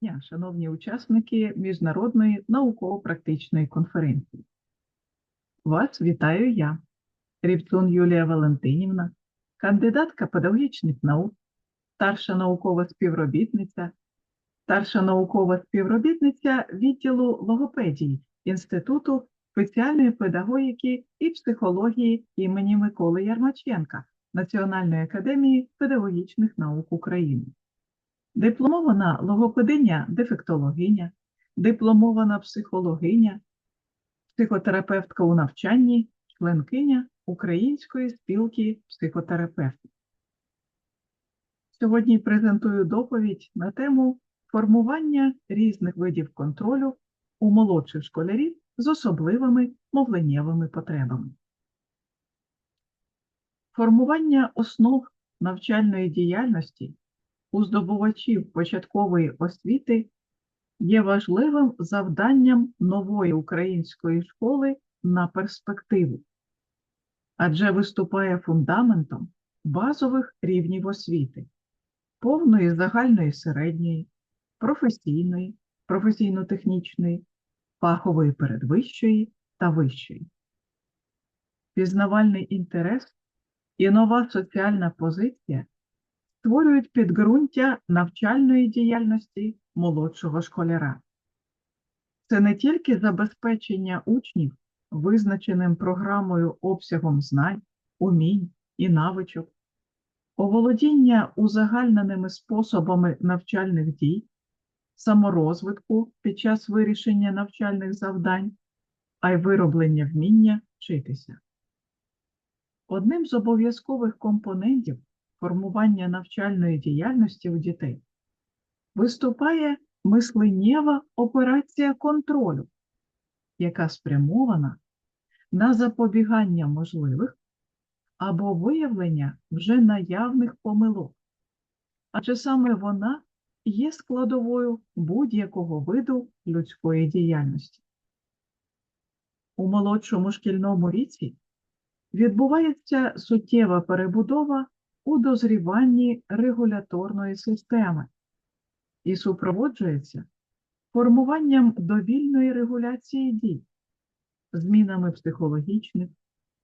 дня, шановні учасники Міжнародної науково-практичної конференції. Вас вітаю я, Рівцун Юлія Валентинівна, кандидатка педагогічних наук, старша наукова співробітниця, старша наукова співробітниця відділу логопедії Інституту спеціальної педагогіки і психології імені Миколи Ярмаченка Національної академії педагогічних наук України дипломована логопединя дефектологиня, дипломована психологиня, психотерапевтка у навчанні, членкиня Української спілки психотерапевтів. Сьогодні презентую доповідь на тему формування різних видів контролю у молодших школярів з особливими мовленнєвими потребами. Формування основ навчальної діяльності у здобувачів початкової освіти є важливим завданням нової української школи на перспективу, адже виступає фундаментом базових рівнів освіти, повної загальної середньої, професійної, професійно-технічної, фахової передвищої та вищої. Пізнавальний інтерес і нова соціальна позиція створюють підґрунтя навчальної діяльності молодшого школяра. Це не тільки забезпечення учнів визначеним програмою обсягом знань, умінь і навичок, оволодіння узагальненими способами навчальних дій, саморозвитку під час вирішення навчальних завдань, а й вироблення вміння вчитися. Одним з обов'язкових компонентів формування навчальної діяльності у дітей виступає мисленнєва операція контролю, яка спрямована на запобігання можливих або виявлення вже наявних помилок, адже саме вона є складовою будь-якого виду людської діяльності. У молодшому шкільному віці відбувається суттєва перебудова у дозріванні регуляторної системи і супроводжується формуванням довільної регуляції дій, змінами психологічних,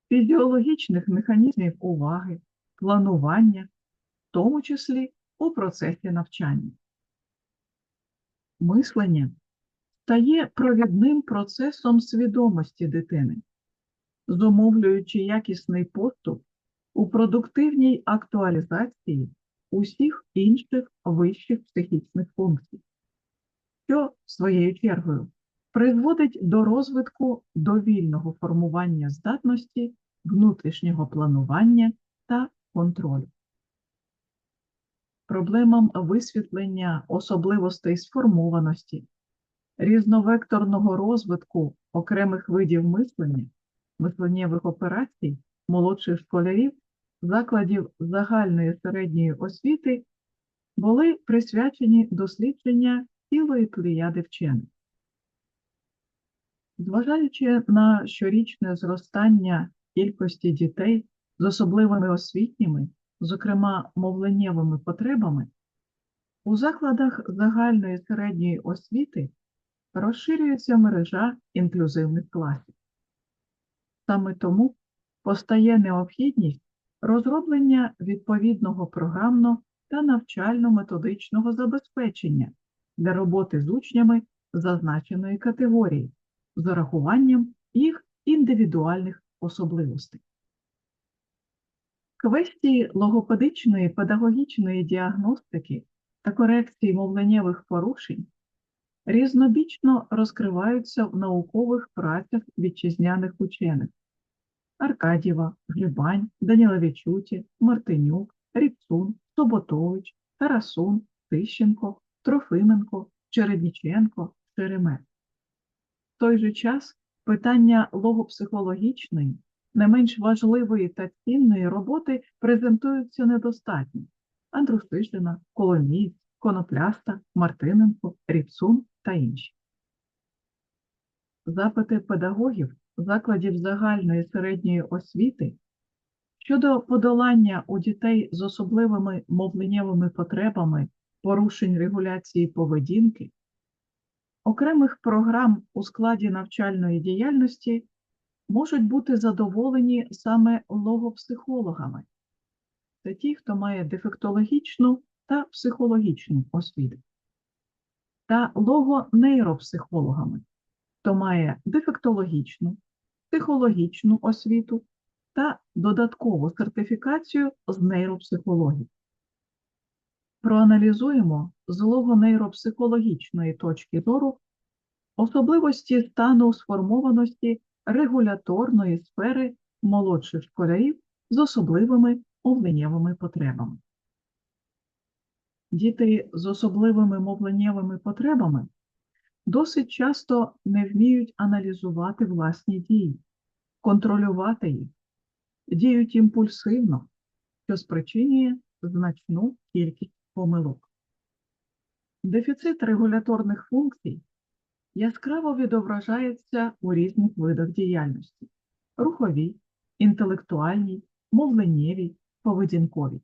фізіологічних механізмів уваги, планування, в тому числі у процесі навчання. Мислення стає провідним процесом свідомості дитини, зумовлюючи якісний поступ у продуктивній актуалізації усіх інших вищих психічних функцій, що, своєю чергою, призводить до розвитку довільного формування здатності внутрішнього планування та контролю. Проблемам висвітлення особливостей сформованості, різновекторного розвитку окремих видів мислення, мисленнєвих операцій молодших школярів закладів загальної середньої освіти були присвячені дослідження цілої плеяди вчених. Зважаючи на щорічне зростання кількості дітей з особливими освітніми, зокрема мовленнєвими потребами, у закладах загальної середньої освіти розширюється мережа інклюзивних класів. Саме тому постає необхідність розроблення відповідного програмно та навчально-методичного забезпечення для роботи з учнями зазначеної категорії з урахуванням їх індивідуальних особливостей. Квесті логопедичної педагогічної діагностики та корекції мовленнєвих порушень різнобічно розкриваються в наукових працях вітчизняних учених, Аркадєва, Глібань, Даніловичуті, Мартинюк, Ріпцун, Соботович, Тарасун, Тищенко, Трофименко, Чередніченко, Шеремет. В той же час питання логопсихологічної, не менш важливої та цінної роботи презентуються недостатньо. Андрусишина, Коломієць, Конопляста, Мартиненко, Ріпцун та інші. Запити педагогів закладів загальної середньої освіти щодо подолання у дітей з особливими мовленнєвими потребами порушень регуляції поведінки, окремих програм у складі навчальної діяльності можуть бути задоволені саме логопсихологами. Це ті, хто має дефектологічну та психологічну освіту, та логонейропсихологами, хто має дефектологічну, психологічну освіту та додаткову сертифікацію з нейропсихології. Проаналізуємо з логонейропсихологічної точки зору особливості стану сформованості регуляторної сфери молодших школярів з особливими мовленнєвими потребами. Діти з особливими мовленнєвими потребами досить часто не вміють аналізувати власні дії, контролювати їх, діють імпульсивно, що спричинює значну кількість помилок. Дефіцит регуляторних функцій яскраво відображається у різних видах діяльності руховій, інтелектуальній, мовленнєвій, поведінковій.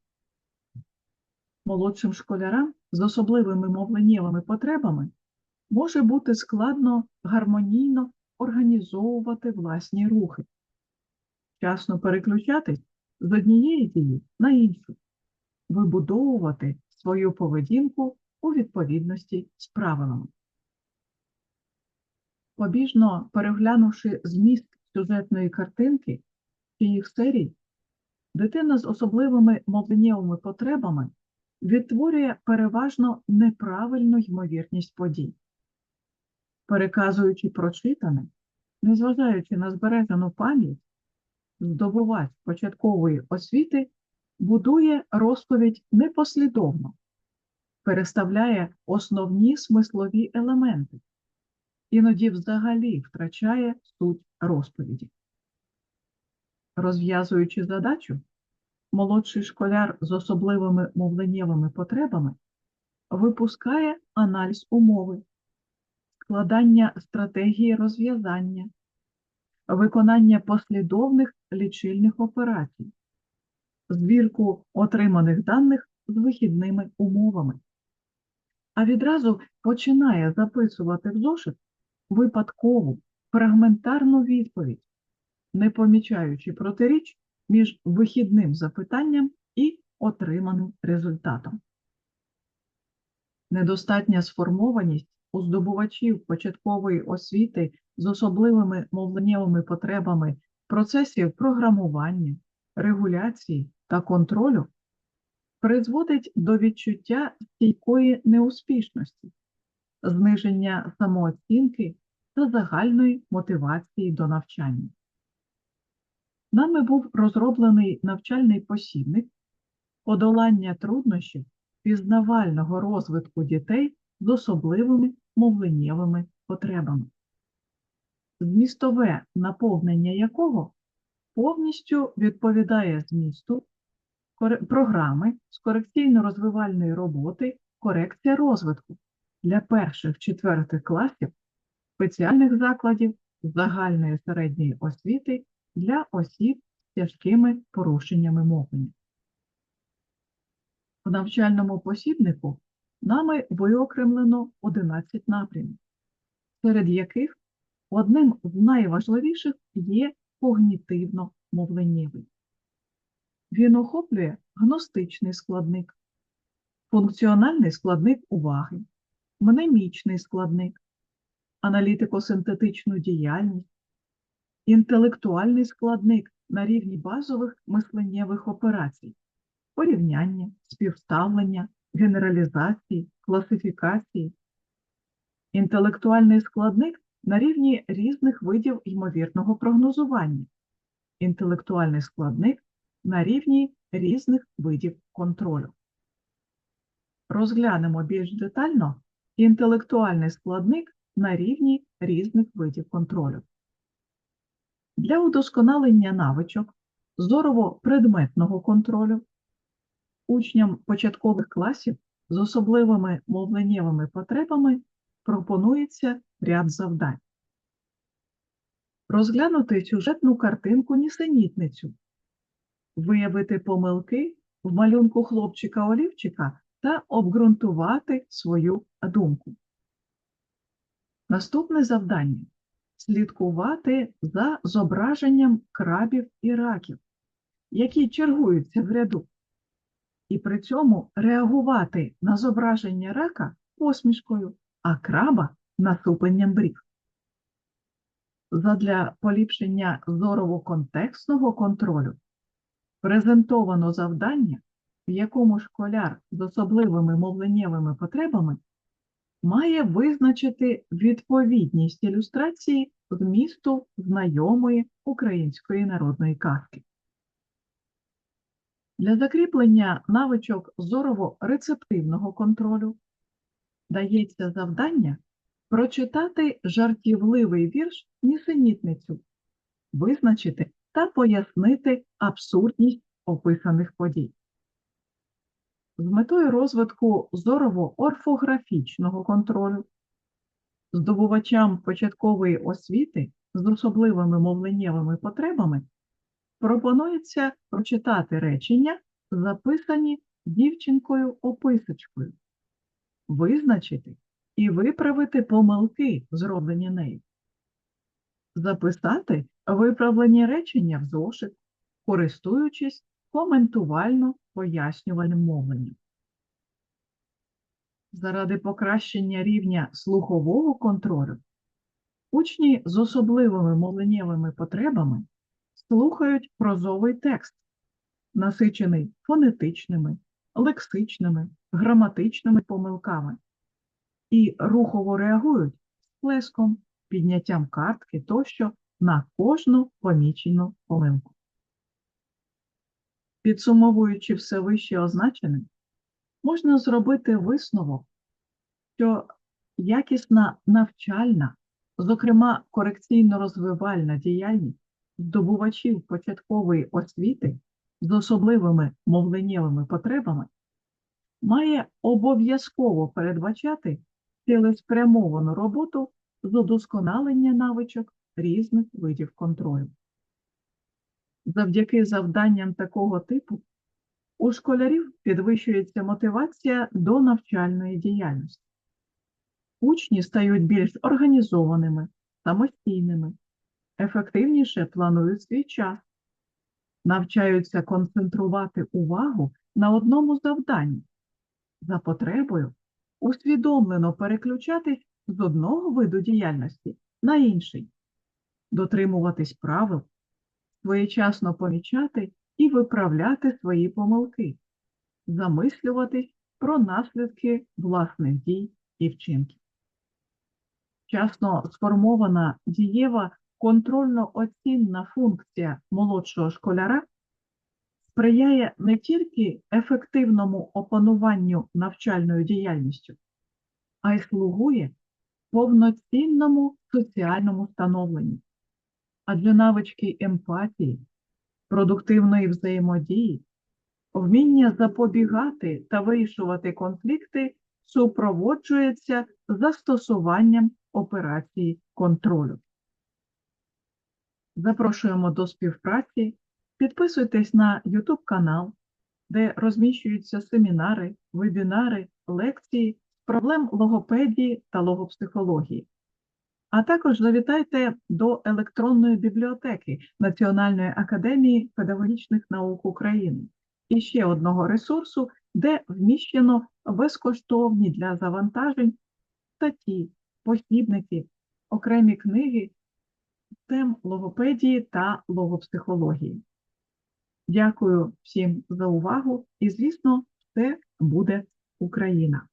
Молодшим школярам з особливими мовленнєвими потребами може бути складно гармонійно організовувати власні рухи, вчасно переключатись з однієї дії на іншу, вибудовувати свою поведінку у відповідності з правилами. Побіжно переглянувши зміст сюжетної картинки чи їх серій, дитина з особливими мовленнєвими потребами відтворює переважно неправильну ймовірність подій. Переказуючи прочитане, незважаючи на збережену пам'ять, здобувач початкової освіти будує розповідь непослідовно, переставляє основні смислові елементи, іноді взагалі втрачає суть розповіді. Розв'язуючи задачу, молодший школяр з особливими мовленнєвими потребами випускає аналіз умови, складання стратегії розв'язання, виконання послідовних лічильних операцій, збірку отриманих даних з вихідними умовами, а відразу починає записувати в зошит випадкову фрагментарну відповідь, не помічаючи протиріч між вихідним запитанням і отриманим результатом. Недостатня сформованість у здобувачів початкової освіти з особливими мовленнєвими потребами процесів програмування, регуляції та контролю призводить до відчуття стійкої неуспішності, зниження самооцінки та загальної мотивації до навчання. Нами був розроблений навчальний посібник подолання труднощів пізнавального розвитку дітей з особливими мовленнєвими потребами, змістове наповнення якого повністю відповідає змісту програми з корекційно-розвивальної роботи корекція розвитку для перших-четвертих класів спеціальних закладів загальної середньої освіти для осіб з тяжкими порушеннями мовлення. В навчальному посібнику нами виокремлено 11 напрямів, серед яких одним з найважливіших є когнітивно-мовленнєвий. Він охоплює гностичний складник, функціональний складник уваги, мнемічний складник, аналітико-синтетичну діяльність, інтелектуальний складник на рівні базових мисленнєвих операцій, порівняння, співставлення, генералізації, класифікації, інтелектуальний складник на рівні різних видів ймовірного прогнозування, інтелектуальний складник на рівні різних видів контролю. Розглянемо більш детально інтелектуальний складник на рівні різних видів контролю. Для удосконалення навичок зорово-предметного контролю учням початкових класів з особливими мовленнєвими потребами пропонується ряд завдань. Розглянути сюжетну картинку нісенітницю, виявити помилки в малюнку хлопчика-олівчика та обґрунтувати свою думку. Наступне завдання слідкувати за зображенням крабів і раків, які чергуються в ряду, і при цьому реагувати на зображення рака посмішкою, а краба насупленням брів. Задля поліпшення зорово-контекстного контролю презентовано завдання, в якому школяр з особливими мовленнєвими потребами має визначити відповідність ілюстрації змісту знайомої української народної казки. Для закріплення навичок зорово-рецептивного контролю дається завдання прочитати жартівливий вірш нісенітницю, визначити та пояснити абсурдність описаних подій. З метою розвитку зорово-орфографічного контролю здобувачам початкової освіти з особливими мовленнєвими потребами пропонується прочитати речення, записані дівчинкою-описочкою, визначити і виправити помилки, зроблені нею, записати виправлені речення в зошит, користуючись коментувально-пояснювальним мовленням. Заради покращення рівня слухового контролю учні з особливими мовленнєвими потребами слухають прозовий текст, насичений фонетичними, лексичними, граматичними помилками і рухово реагують сплеском, підняттям картки тощо на кожну помічену помилку. Підсумовуючи все вище означене, можна зробити висновок, що якісна навчальна, зокрема корекційно-розвивальна діяльність здобувачів початкової освіти з особливими мовленнєвими потребами має обов'язково передбачати цілеспрямовану роботу з удосконалення навичок різних видів контролю. Завдяки завданням такого типу у школярів підвищується мотивація до навчальної діяльності. Учні стають більш організованими, самостійними, ефективніше планують свій час, навчаються концентрувати увагу на одному завданні, за потребою усвідомлено переключатись з одного виду діяльності на інший, дотримуватись правил, своєчасно помічати і виправляти свої помилки, замислюватись про наслідки власних дій і вчинків. Вчасно сформована дієва контрольно-оцінна функція молодшого школяра сприяє не тільки ефективному опануванню навчальною діяльністю, а й слугує повноцінному соціальному становленню. Адже навички емпатії, продуктивної взаємодії, вміння запобігати та вирішувати конфлікти супроводжується застосуванням операції контролю. Запрошуємо до співпраці. Підписуйтесь на YouTube канал, де розміщуються семінари, вебінари, лекції з проблем логопедії та логопсихології. А також завітайте до електронної бібліотеки Національної академії педагогічних наук України і ще одного ресурсу, де вміщено безкоштовні для завантажень статті, посібники, окремі книги тем логопедії та логопсихології. Дякую всім за увагу і, звісно, все буде Україна!